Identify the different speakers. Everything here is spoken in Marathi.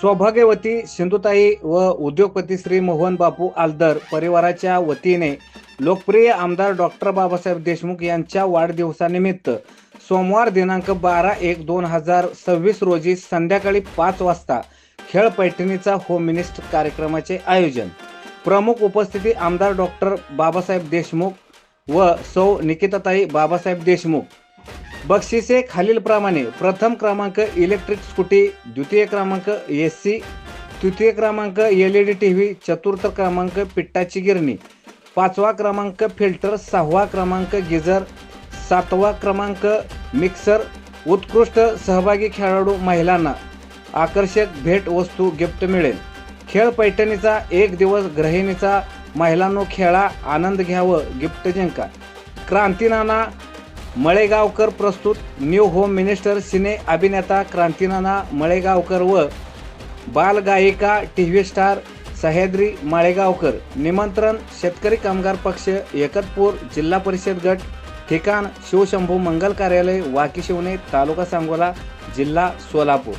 Speaker 1: सौभाग्यवती सिंधुताई व उद्योगपती श्री मोहन बापू आलदर परिवाराच्या वतीने लोकप्रिय आमदार डॉक्टर बाबासाहेब देशमुख यांच्या वाढदिवसानिमित्त सोमवार दिनांक बारा एक दोन हजार सव्वीस रोजी संध्याकाळी पाच वाजता खेळ पैठणीचा होम मिनिस्ट कार्यक्रमाचे आयोजन. प्रमुख उपस्थिती आमदार डॉक्टर बाबासाहेब देशमुख व सौ निकिताताई बाबासाहेब देशमुख. बक्षिसे खालीलप्रमाणे. प्रथम क्रमांक इलेक्ट्रिक स्कूटी द्वितीय क्रमांक एस सी तृतीय क्रमांक L E D T V चतुर्थ क्रमांक पिट्टाची गिरणी पाचवा क्रमांक फिल्टर सहावा क्रमांक गिझर सातवा क्रमांक मिक्सर उत्कृष्ट सहभागी खेळाडू महिलांना आकर्षक भेट वस्तू गिफ्ट मिळेल. खेळ पैठणीचा एक दिवस ग्रहिणीचा महिलांनो खेळा आनंद घ्यावं गिफ्ट जिंका. क्रांतीनाना मळेगावकर प्रस्तुत न्यू होम मिनिस्टर सिने अभिनेता क्रांतीनाना मळेगावकर व बालगायिका T V star Sahyadri Malegaonkar. निमंत्रण शेतकरी कामगार पक्ष एकतपूर जिल्हा परिषद गट ठिकाण शिवशंभू मंगल कार्यालय वाकी शिवणे तालुका सांगोला जिल्हा सोलापूर.